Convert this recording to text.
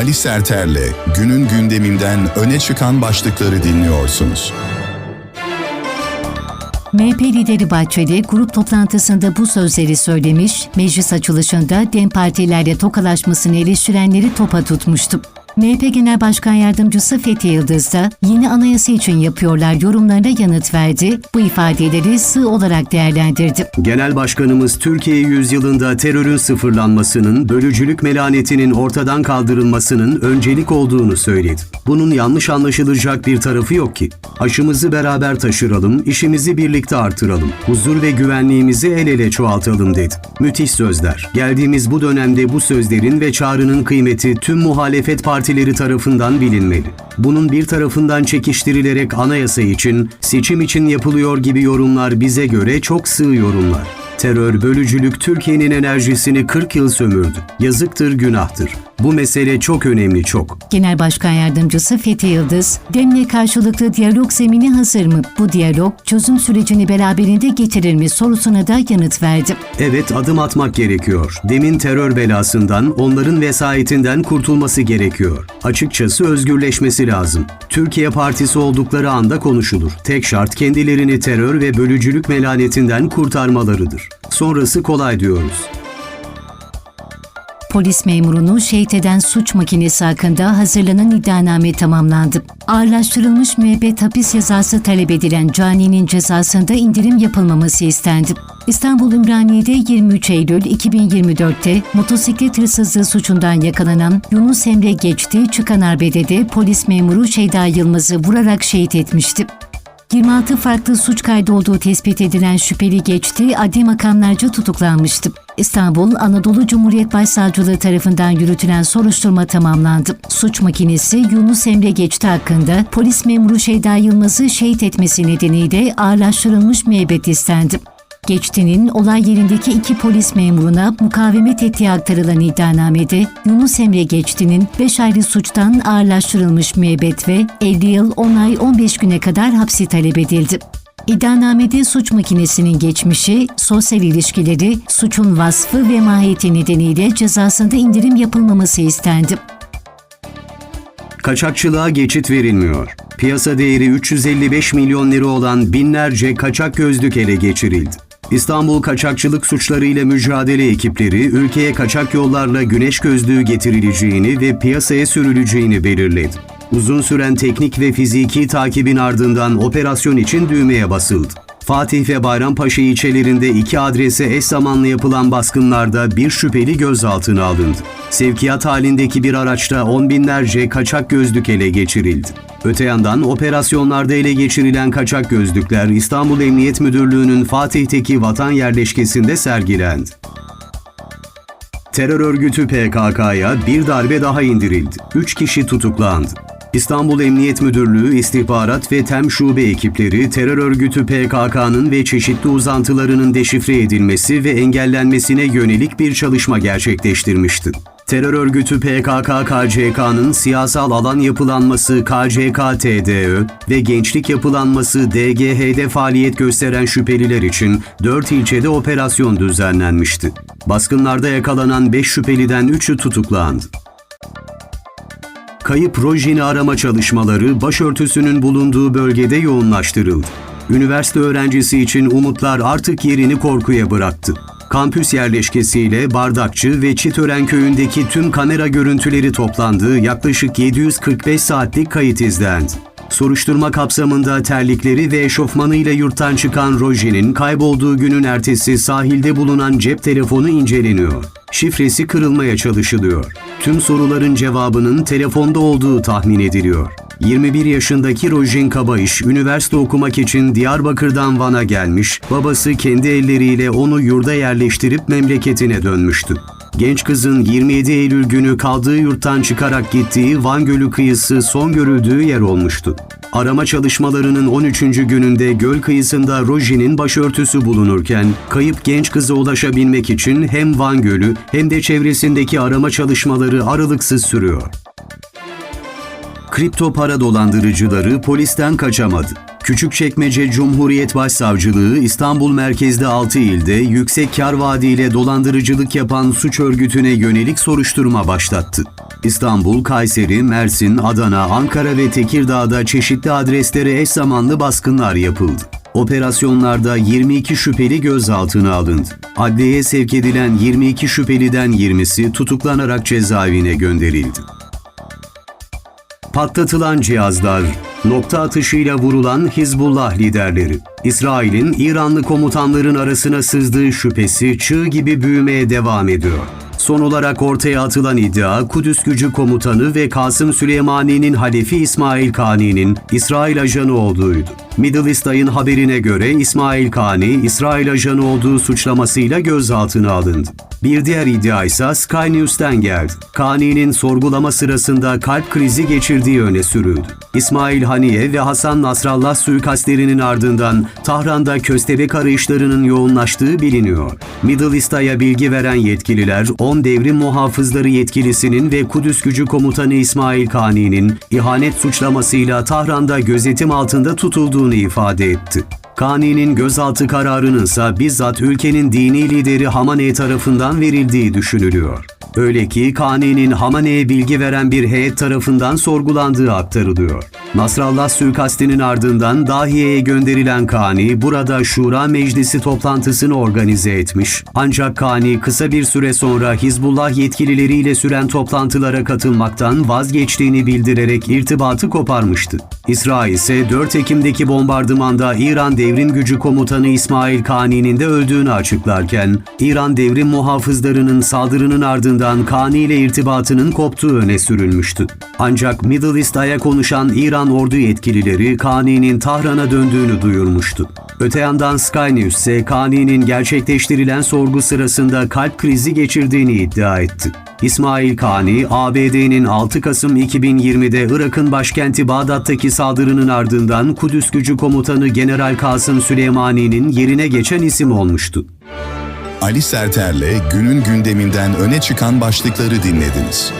Ali Serter'le günün gündeminden öne çıkan başlıkları dinliyorsunuz. MHP lideri Bahçeli grup toplantısında bu sözleri söylemiş, meclis açılışında DEM partilerle tokalaşmasını eleştirenleri topa tutmuştu. MHP Genel Başkan Yardımcısı Fethi Yıldız da yeni anayasa için yapıyorlar yorumlarına yanıt verdi. Bu ifadeleri sığ olarak değerlendirdi. Genel Başkanımız Türkiye yüzyılında terörün sıfırlanmasının, bölücülük melanetinin ortadan kaldırılmasının öncelik olduğunu söyledi. Bunun yanlış anlaşılacak bir tarafı yok ki. Aşımızı beraber taşıralım, işimizi birlikte artıralım, huzur ve güvenliğimizi el ele çoğaltalım dedi. Müthiş sözler. Geldiğimiz bu dönemde bu sözlerin ve çağrının kıymeti tüm muhalefet partileri tarafından bilinmeli. Bunun bir tarafından çekiştirilerek anayasa için, seçim için yapılıyor gibi yorumlar bize göre çok sığ yorumlar. Terör, bölücülük Türkiye'nin enerjisini 40 yıl sömürdü. Yazıktır, günahtır. Bu mesele çok önemli çok. Genel Başkan Yardımcısı Fethi Yıldız, DEM'le karşılıklı diyalog zemini hazır mı? Bu diyalog çözüm sürecini beraberinde getirir mi sorusuna da yanıt verdi. Evet adım atmak gerekiyor. Demin terör belasından, onların vesayetinden kurtulması gerekiyor. Açıkçası özgürleşmesi lazım. Türkiye Partisi oldukları anda konuşulur. Tek şart kendilerini terör ve bölücülük melanetinden kurtarmalarıdır. Sonrası kolay diyoruz. Polis memurunu şehit eden suç makinesi hakkında hazırlanan iddianame tamamlandı. Ağırlaştırılmış müebbet hapis cezası talep edilen Cani'nin cezasında indirim yapılmaması istendi. İstanbul Ümraniye'de 23 Eylül 2024'te motosiklet hırsızlığı suçundan yakalanan Yunus Emre Geçti çıkan arbedede polis memuru Şeyda Yılmaz'ı vurarak şehit etmişti. 26 farklı suç kaydı olduğu tespit edilen şüpheli geçti, adli makamlarca tutuklanmıştı. İstanbul Anadolu Cumhuriyet Başsavcılığı tarafından yürütülen soruşturma tamamlandı. Suç makinesi Yunus Emre Geçti hakkında polis memuru Şeyda Yılmaz'ı şehit etmesi nedeniyle ağırlaştırılmış müebbet istendi. Geçti'nin olay yerindeki iki polis memuruna mukavemet ettiği aktarılan iddianamede Yunus Emre Geçti'nin 5 ayrı suçtan ağırlaştırılmış müebbet ve 50 yıl 10 ay 15 güne kadar hapsi talep edildi. İddianamede suç makinesinin geçmişi, sosyal ilişkileri, suçun vasfı ve mahiyeti nedeniyle cezasında indirim yapılmaması istendi. Kaçakçılığa geçit verilmiyor. Piyasa değeri 355 milyon lira olan binlerce kaçak gözlük ele geçirildi. İstanbul Kaçakçılık Suçlarıyla Mücadele ekipleri ülkeye kaçak yollarla güneş gözlüğü getirileceğini ve piyasaya sürüleceğini belirledi. Uzun süren teknik ve fiziki takibin ardından operasyon için düğmeye basıldı. Fatih ve Bayrampaşa ilçelerinde iki adrese eş zamanlı yapılan baskınlarda bir şüpheli gözaltına alındı. Sevkiyat halindeki bir araçta on binlerce kaçak gözlük ele geçirildi. Öte yandan operasyonlarda ele geçirilen kaçak gözlükler İstanbul Emniyet Müdürlüğü'nün Fatih'teki vatan yerleşkesinde sergilendi. Terör örgütü PKK'ya bir darbe daha indirildi. Üç kişi tutuklandı. İstanbul Emniyet Müdürlüğü İstihbarat ve Tem Şube ekipleri terör örgütü PKK'nın ve çeşitli uzantılarının deşifre edilmesi ve engellenmesine yönelik bir çalışma gerçekleştirmişti. Terör örgütü PKK-KCK'nın siyasal alan yapılanması KCK-TDÖ ve gençlik yapılanması DGH'de faaliyet gösteren şüpheliler için 4 ilçede operasyon düzenlenmişti. Baskınlarda yakalanan 5 şüpheliden 3'ü tutuklandı. Kayıp rojini arama çalışmaları başörtüsünün bulunduğu bölgede yoğunlaştırıldı. Üniversite öğrencisi için umutlar artık yerini korkuya bıraktı. Kampüs yerleşkesiyle Bardakçı ve Çitören köyündeki tüm kamera görüntüleri toplandığı yaklaşık 745 saatlik kayıt izlendi. Soruşturma kapsamında terlikleri ve eşofmanıyla yurttan çıkan Roji'nin kaybolduğu günün ertesi sahilde bulunan cep telefonu inceleniyor. Şifresi kırılmaya çalışılıyor. Tüm soruların cevabının telefonda olduğu tahmin ediliyor. 21 yaşındaki Rojin Kabayış, üniversite okumak için Diyarbakır'dan Van'a gelmiş, babası kendi elleriyle onu yurda yerleştirip memleketine dönmüştü. Genç kızın 27 Eylül günü kaldığı yurttan çıkarak gittiği Van Gölü kıyısı son görüldüğü yer olmuştu. Arama çalışmalarının 13. gününde göl kıyısında Roji'nin başörtüsü bulunurken, kayıp genç kıza ulaşabilmek için hem Van Gölü hem de çevresindeki arama çalışmaları aralıksız sürüyor. Kripto para dolandırıcıları polisten kaçamadı. Küçükçekmece Cumhuriyet Başsavcılığı İstanbul merkezde 6 ilde yüksek kar vaadiyle dolandırıcılık yapan suç örgütüne yönelik soruşturma başlattı. İstanbul, Kayseri, Mersin, Adana, Ankara ve Tekirdağ'da çeşitli adreslere eş zamanlı baskınlar yapıldı. Operasyonlarda 22 şüpheli gözaltına alındı. Adliyeye sevk edilen 22 şüpheliden 20'si tutuklanarak cezaevine gönderildi. Patlatılan cihazlar, nokta atışıyla vurulan Hizbullah liderleri. İsrail'in İranlı komutanların arasına sızdığı şüphesi çığ gibi büyümeye devam ediyor. Son olarak ortaya atılan iddia Kudüs Gücü Komutanı ve Kasım Süleymani'nin halefi İsmail Kani'nin İsrail ajanı olduğuydu. Middle East Eye'ın haberine göre İsmail Kani, İsrail ajanı olduğu suçlamasıyla gözaltına alındı. Bir diğer iddia ise Sky News'ten geldi. Kani'nin sorgulama sırasında kalp krizi geçirdiği öne sürüldü. İsmail Haniye ve Hasan Nasrallah suikastlerinin ardından Tahran'da köstebek arayışlarının yoğunlaştığı biliniyor. Middle East Eye'a bilgi veren yetkililer 10 devrim muhafızları yetkilisinin ve Kudüs Gücü Komutanı İsmail Kani'nin ihanet suçlamasıyla Tahran'da gözetim altında tutulduğunu ifade etti. Kani'nin gözaltı kararının ise bizzat ülkenin dini lideri Hamaney tarafından verildiği düşünülüyor. Öyle ki Kani'nin Hamane'ye bilgi veren bir heyet tarafından sorgulandığı aktarılıyor. Nasrallah suikastinin ardından Dahiye'ye gönderilen Kani burada Şura Meclisi toplantısını organize etmiş. Ancak Kani kısa bir süre sonra Hizbullah yetkilileriyle süren toplantılara katılmaktan vazgeçtiğini bildirerek irtibatı koparmıştı. İsrail ise 4 Ekim'deki bombardımanda İran Devrim Gücü Komutanı İsmail Kani'nin de öldüğünü açıklarken, İran Devrim Muhafızlarının saldırının ardından Kani ile irtibatının koptuğu öne sürülmüştü. Ancak Middle East Eye'a konuşan İran ordu yetkilileri Kani'nin Tahran'a döndüğünü duyurmuştu. Öte yandan Sky News ise Kani'nin gerçekleştirilen sorgu sırasında kalp krizi geçirdiğini iddia etti. İsmail Kani, ABD'nin 6 Kasım 2020'de Irak'ın başkenti Bağdat'taki saldırının ardından Kudüs Gücü Komutanı General Kasım Süleymani'nin yerine geçen isim olmuştu. Ali Serter'le günün gündeminden öne çıkan başlıkları dinlediniz.